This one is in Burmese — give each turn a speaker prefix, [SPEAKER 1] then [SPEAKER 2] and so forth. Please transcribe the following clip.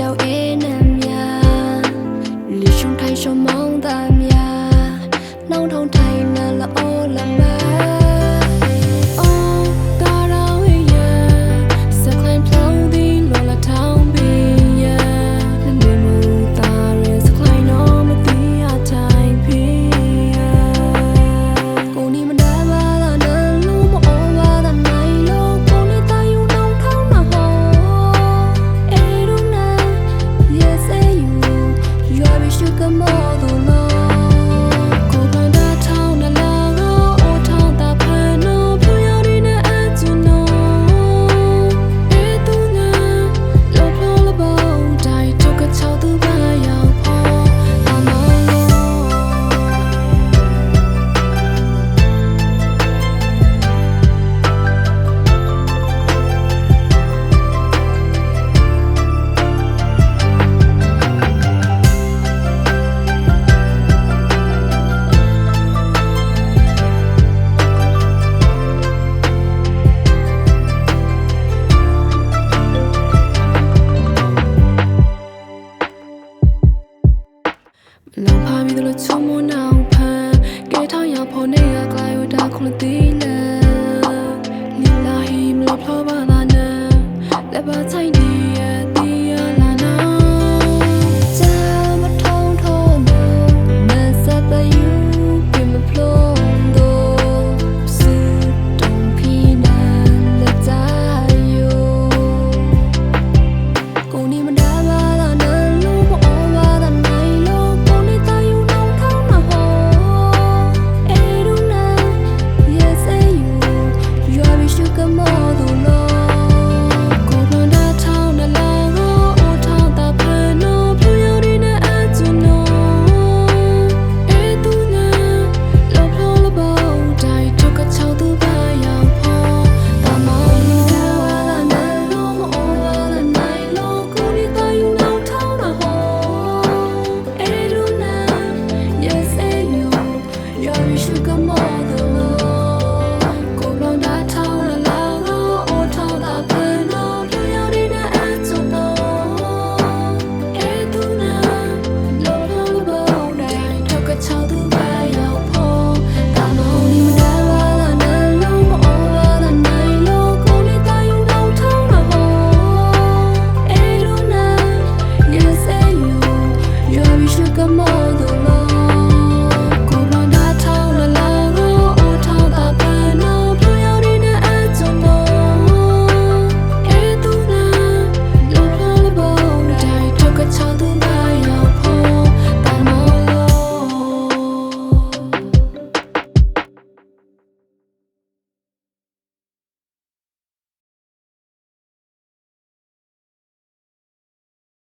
[SPEAKER 1] out in Kokomo လို့ချုံမနောင်ဖန်ကဲထောင်ရဖို့နေရကလာရတာခုန်တီးလဲလီလာဟီမလို့ဖလောပါ အေရူ